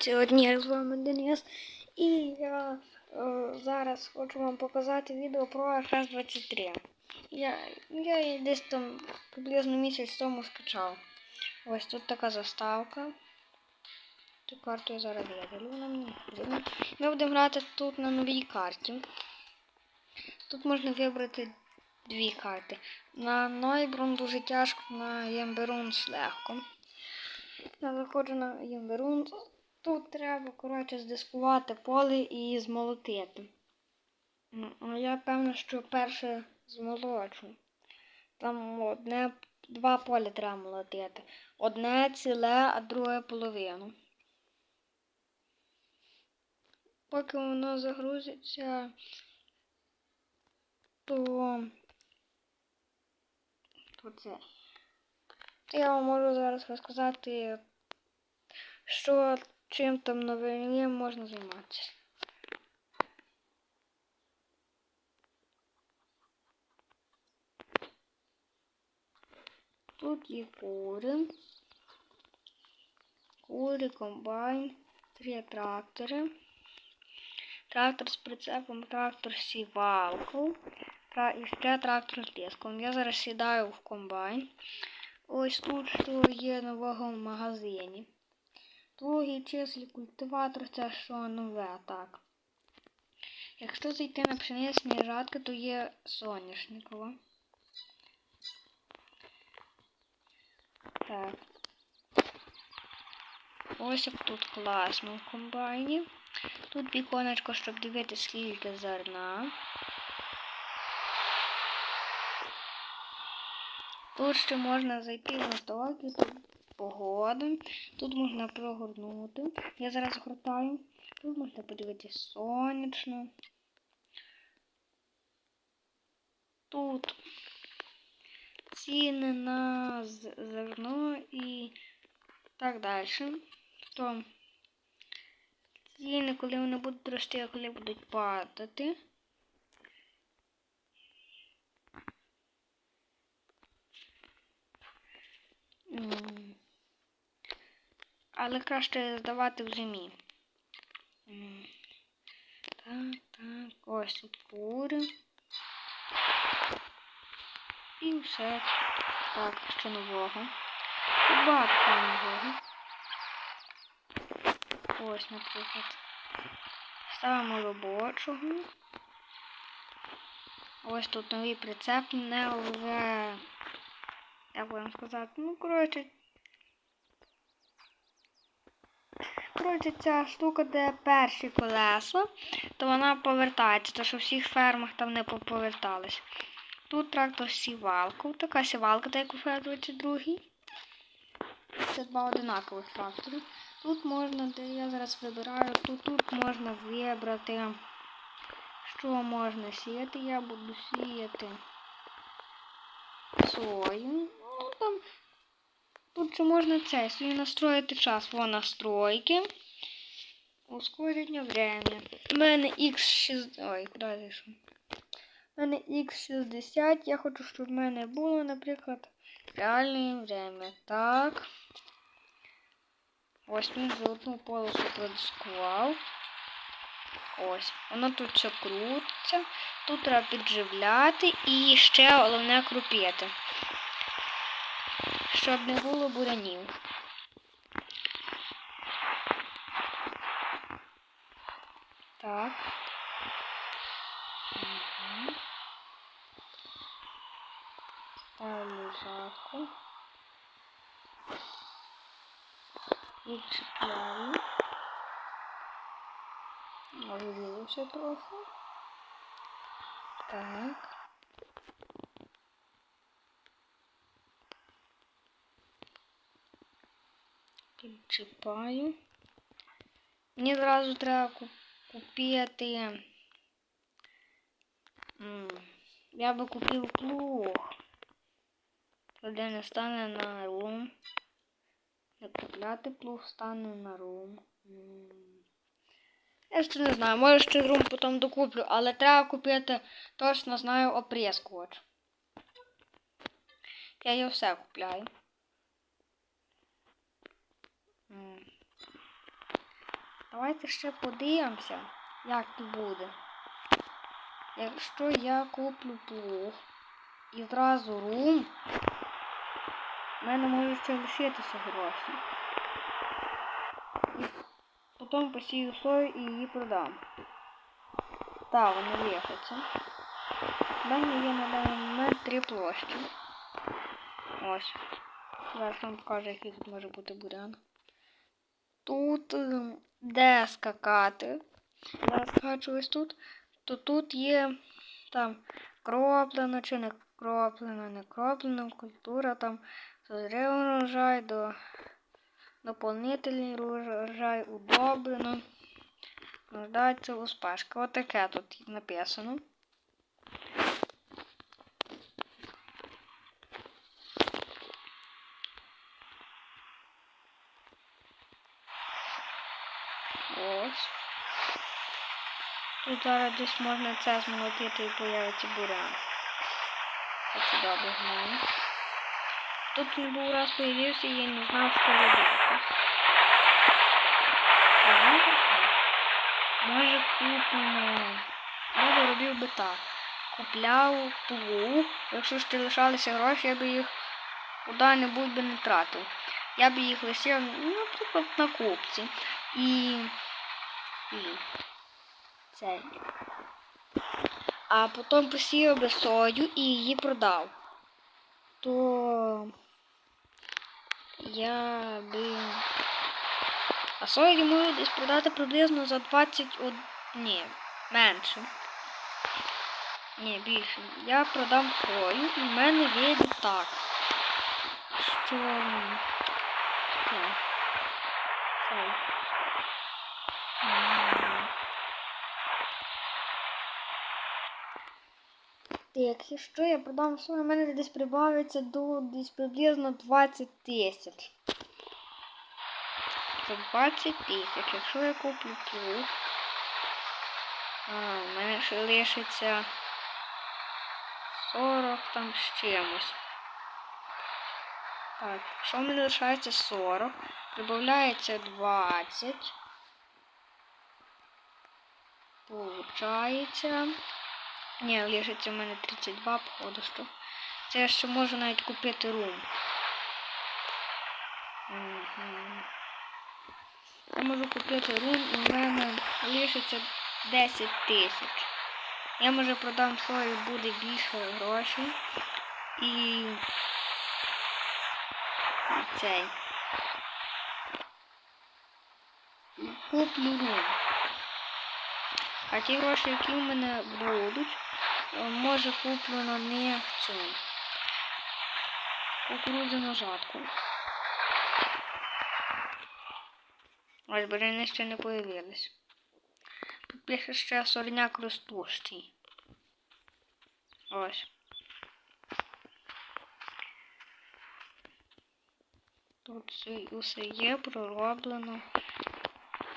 Сьогодні з вами Денис. І я е, зараз хочу вам показати відео про FS23. Я, я її десь там приблизно місяць тому скачав. Ось тут така заставка. Цю карту я зараз видалю, вона мені. Ми будемо грати тут на новій карті. Тут можна вибрати дві карти. На Нойбрун дуже тяжко, на Ємберунс легко. Я заходжу на Ємберун. Тут треба, коротше, здискувати поле і змолотити. Ну, А я певно, що перше змолочу. Там одне, два поля треба молотити. Одне ціле, а друге половину. Поки воно загрузиться, то, то це. Я вам можу зараз розказати, що чим там новим можна займатися. Тут є кури, кури, комбайн, три трактори, трактор з прицепом, трактор з сівалкою, і ще трактор з ліском. Я зараз сідаю в комбайн. Ось тут що є нового в магазині. Другий числі культиватор це що нове, так. Якщо зайти на пшеничні жатки, то є соняшникова. Так. Ось як тут класно в комбайні. Тут віконечко, щоб дивитися, скільки зерна. Тут ще можна зайти в настройки, тут погода. Тут можна прогорнути. Я зараз гортаю. Тут можна подивитися сонячно. Тут ціни на зерно і так далі. То ціни, коли вони будуть рости, а коли будуть падати. М. Але краще здавати в зимі. Так, так, ось тут кури. І все. Так, що нового. Багато нового. Ось, наприклад. Ставимо робочого. Ось тут новий прицеп, не вже як вам сказати, ну, коротше. Коротше, ця штука, де перші колеса, то вона повертається, тому що в всіх фермах там не поповертались. Тут трактор з сівалкою, така сівалка, так як у фер 22 Це два одинакових трактори. Тут можна, де я зараз вибираю, тут, тут можна вибрати, що можна сіяти. Я буду сіяти сою. Ну, там тут же можна це собі настроїти час. Во настройки. Ускорення время. У мене X60. Ой, куди зайшов? У мене X60. Я хочу, щоб в мене було, наприклад, реальне время. Так. Ось він одну полосу продискував. Ось. Воно тут все крутиться. Тут треба підживляти і ще головне крупіти. Щоб не було бурянів. Так. Угу. Ставлю жатку. Відчіпляю. Розрізався трохи. Так. Підчіпаю. Мені зразу треба ку- купити. Я би купив плуг. Тоді не стане на рум. Не купляти плуг стане на рум. Я ще не знаю, може ще рум потім докуплю, але треба купити точно знаю оприскувач. Я його все купляю. Давайте ще подивимося, як тут буде. Якщо я куплю плуг і зразу рум, в мене можуть ще лишитися гроші. І потім посію сою і її продам. Так, вони лишаться. У мене є на даний момент три площі. Ось. Зараз вам покажу, який тут може бути бурян. Тут ем, де скакати. Зараз скачу ось тут. То тут є там кроплено чи не кроплено, не кроплено, культура там созрів урожай, до дополнительний урожай, удобрено. Нуждається у спашки. Отаке тут написано. Ось. Тут зараз десь можна це змолотити і появиться бурян. Це добре знаю. Тут він був раз появився і я не знав, що робити. Ага. Може купимо. Би робив би так. Купляв плуг. Якщо ж ти лишалися гроші, я би їх куди-небудь би не тратив. Я би їх лишив, ну, наприклад, на купці. І. І. Цей. А потім посіяв би сою і її продав. То я би. А сою можу десь продати приблизно за 20 од... Ні, менше. Ні, більше. Я продам сою і в мене вийде так. Що. Так. Так, якщо я продам сою, в мене десь прибавиться до десь приблизно 20 тисяч. За 20 тисяч. Якщо я куплю плуг, а, в мене ще лишиться 40 там з чимось. Так, якщо в мене лишається 40, прибавляється 20. Получається. Ні, лишиться в мене 32, походу що. Це я ще можу навіть купити рум. Я можу купити рум в мене лишиться 10 тисяч. Я може продам сою, буде більше грошей. І, і цей. Куплю рум. А ті гроші, які в мене будуть, може куплю на них цю кукурудзяну жатку. Ось буряни ще не появились. Тут пише ще сорняк ростущий. Ось. Тут усе є пророблено.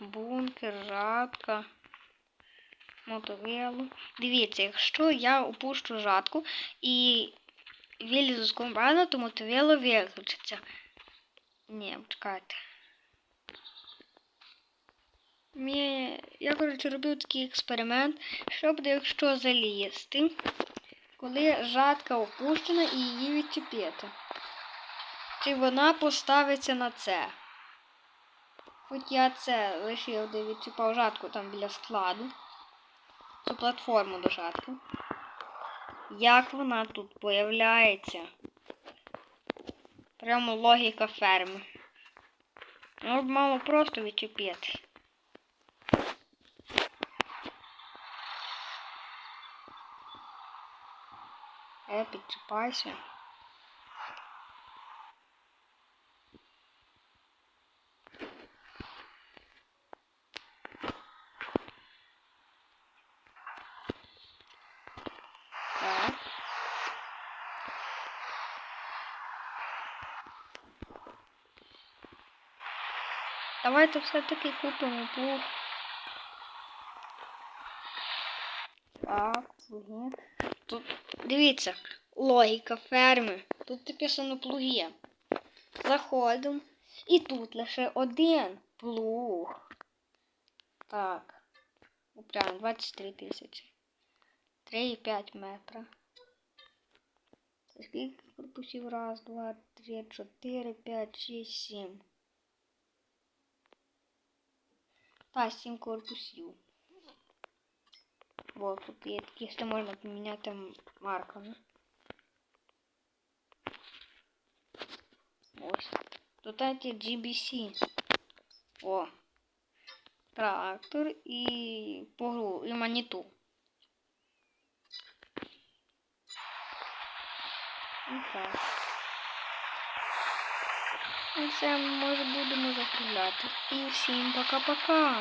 Бункер, жатка, мотовило. Дивіться, якщо я опущу жатку і вилізу з комбайна, то мотовило виключиться. Ні, чекайте. Я, коротше, робив такий експеримент, що буде, якщо залізти, коли жатка опущена і її відчепити. Чи вона поставиться на це? Хоч я це лишив, де відчіпав жатку там біля складу. Цю платформу до жатки. Як вона тут появляється? Прямо логіка ферми. Ну, мало просто відчепити. Е, підчіпайся. Так. Давайте все-таки купимо плуг. Так, плуги. Тут дивіться, логіка ферми. Тут написано плуги. Заходимо. І тут лише один плуг. Так. Ну, Прям 23 тисячі. 3,5 метра. Скільки корпусів? Раз, два, три, чотири, п'ять, шість, сім. Та, сім корпусів. Вот, тут є такі, що можна поміняти марками. Ось. Тут эти GBC. О. Трактор і погру, і маніту. І. І все, ми може будемо закругляти. І всім пока-пока.